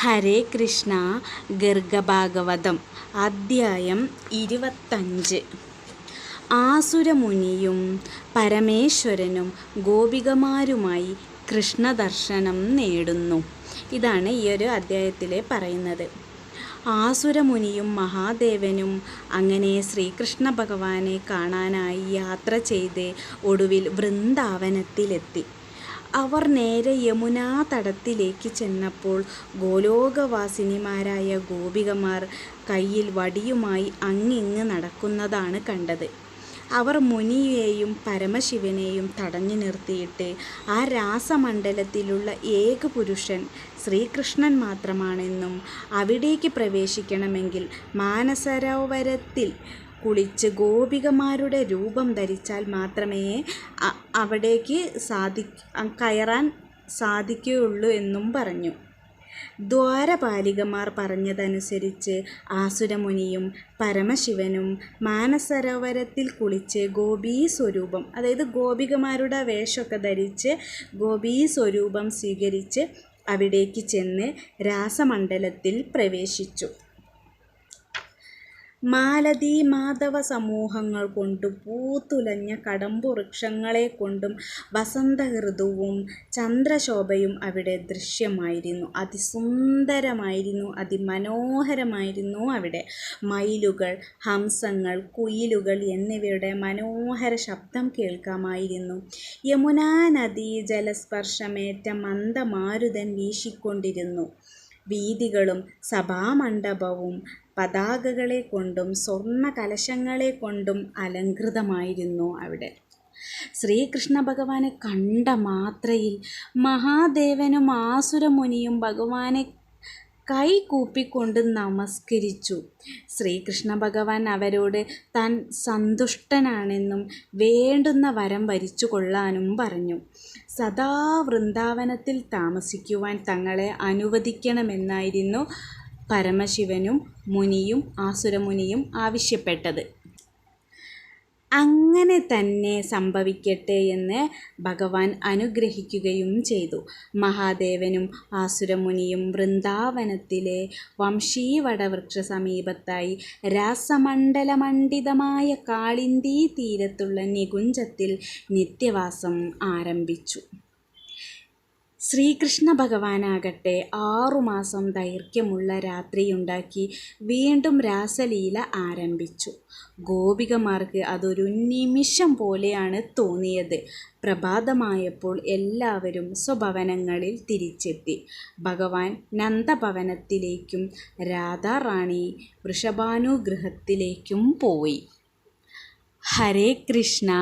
ഹരേ കൃഷ്ണ ഗർഗഭാഗവതം അദ്ധ്യായം ഇരുപത്തഞ്ച്. ആസുരമുനിയും പരമേശ്വരനും ഗോപികമാരുമായി കൃഷ്ണദർശനം നേടുന്നു. ഇതാണ് ഈ ഒരു അദ്ധ്യായത്തിലെ പറയുന്നത്. ആസുരമുനിയും മഹാദേവനും അങ്ങനെ ശ്രീകൃഷ്ണ ഭഗവാനെ കാണാനായി യാത്ര ചെയ്ത് ഒടുവിൽ വൃന്ദാവനത്തിലെത്തി. അവർ നേരെ യമുനാ തടത്തിലേക്ക് ചെന്നപ്പോൾ ഗോലോകവാസിനിമാരായ ഗോപികമാർ കയ്യിൽ വടിയുമായി അങ്ങിങ്ങ് നടക്കുന്നതാണ് കണ്ടത്. അവർ മുനിയെയും പരമശിവനെയും തടഞ്ഞു നിർത്തിയിട്ട് ആ രാസമണ്ഡലത്തിലുള്ള ഏക പുരുഷൻ ശ്രീകൃഷ്ണൻ മാത്രമാണെന്നും അവിടേക്ക് പ്രവേശിക്കണമെങ്കിൽ മാനസരോവരത്തിൽ കുളിച്ച് ഗോപികമാരുടെ രൂപം ധരിച്ചാൽ മാത്രമേ അവിടേക്ക് സാധി കയറാൻ സാധിക്കുകയുള്ളൂ എന്നും പറഞ്ഞു. ദ്വാരപാലികമാർ പറഞ്ഞതനുസരിച്ച് ആസുരമുനിയും പരമശിവനും മാനസരോവരത്തിൽ കുളിച്ച് ഗോപീ സ്വരൂപം അതായത് ഗോപികമാരുടെ വേഷമൊക്കെ ധരിച്ച് ഗോപീ സ്വരൂപം സ്വീകരിച്ച് അവിടേക്ക് ചെന്ന് രാസമണ്ഡലത്തിൽ പ്രവേശിച്ചു. മാലതീ മാധവ സമൂഹങ്ങൾ കൊണ്ടും പൂത്തുലഞ്ഞ കടമ്പുവൃക്ഷങ്ങളെ കൊണ്ടും വസന്തഋതുവും ചന്ദ്രശോഭയും അവിടെ ദൃശ്യമായിരുന്നു. അതിസുന്ദരമായിരുന്നു അതിമനോഹരമായിരുന്നു അവിടെ. മയിലുകൾ ഹംസങ്ങൾ കുയിലുകൾ എന്നിവയുടെ മനോഹര ശബ്ദം കേൾക്കാമായിരുന്നു. യമുനാ നദി ജലസ്പർശമേറ്റ മന്ദമാരുതൻ വീശിക്കൊണ്ടിരുന്നു. വീഥികളും സഭാമണ്ഡപവും പതാകകളെ കൊണ്ടും സ്വർണ കലശങ്ങളെ കൊണ്ടും അലങ്കൃതമായിരുന്നു അവിടെ. ശ്രീകൃഷ്ണ ഭഗവാനെ കണ്ട മാത്രയിൽ മഹാദേവനും ആസുരമുനിയും ഭഗവാനെ കൈ കൂപ്പിക്കൊണ്ട് നമസ്കരിച്ചു. ശ്രീകൃഷ്ണ ഭഗവാൻ അവരോട് താൻ സന്തുഷ്ടനാണെന്നും വേണ്ടുന്ന വരം വരിച്ചു കൊള്ളാനും പറഞ്ഞു. സദാ വൃന്ദാവനത്തിൽ താമസിക്കുവാൻ തങ്ങളെ അനുവദിക്കണമെന്നായിരുന്നു പരമശിവനും മുനിയും ആസുരമുനിയും ആവശ്യപ്പെട്ടത്. അങ്ങനെ തന്നെ സംഭവിക്കട്ടെ എന്ന് ഭഗവാൻ അനുഗ്രഹിക്കുകയും ചെയ്തു. മഹാദേവനും ആസുരമുനിയും വൃന്ദാവനത്തിലെ വംശീവടവൃക്ഷ സമീപത്തായി രാസമണ്ഡലമണ്ഡിതമായ കാളിന്തി തീരത്തുള്ള നികുഞ്ചത്തിൽ നിത്യവാസം ആരംഭിച്ചു. ശ്രീകൃഷ്ണ ഭഗവാനാകട്ടെ ആറുമാസം ദൈർഘ്യമുള്ള രാത്രിയുണ്ടാക്കി വീണ്ടും രാസലീല ആരംഭിച്ചു. ഗോപികമാർക്ക് അതൊരു നിമിഷം പോലെയാണ് തോന്നിയത്. പ്രഭാതമായപ്പോൾ എല്ലാവരും സ്വഭവനങ്ങളിൽ തിരിച്ചെത്തി. ഭഗവാൻ നന്ദഭവനത്തിലേക്കും രാധാറാണി വൃഷഭാനുഗൃഹത്തിലേക്കും പോയി. ഹരേ കൃഷ്ണ.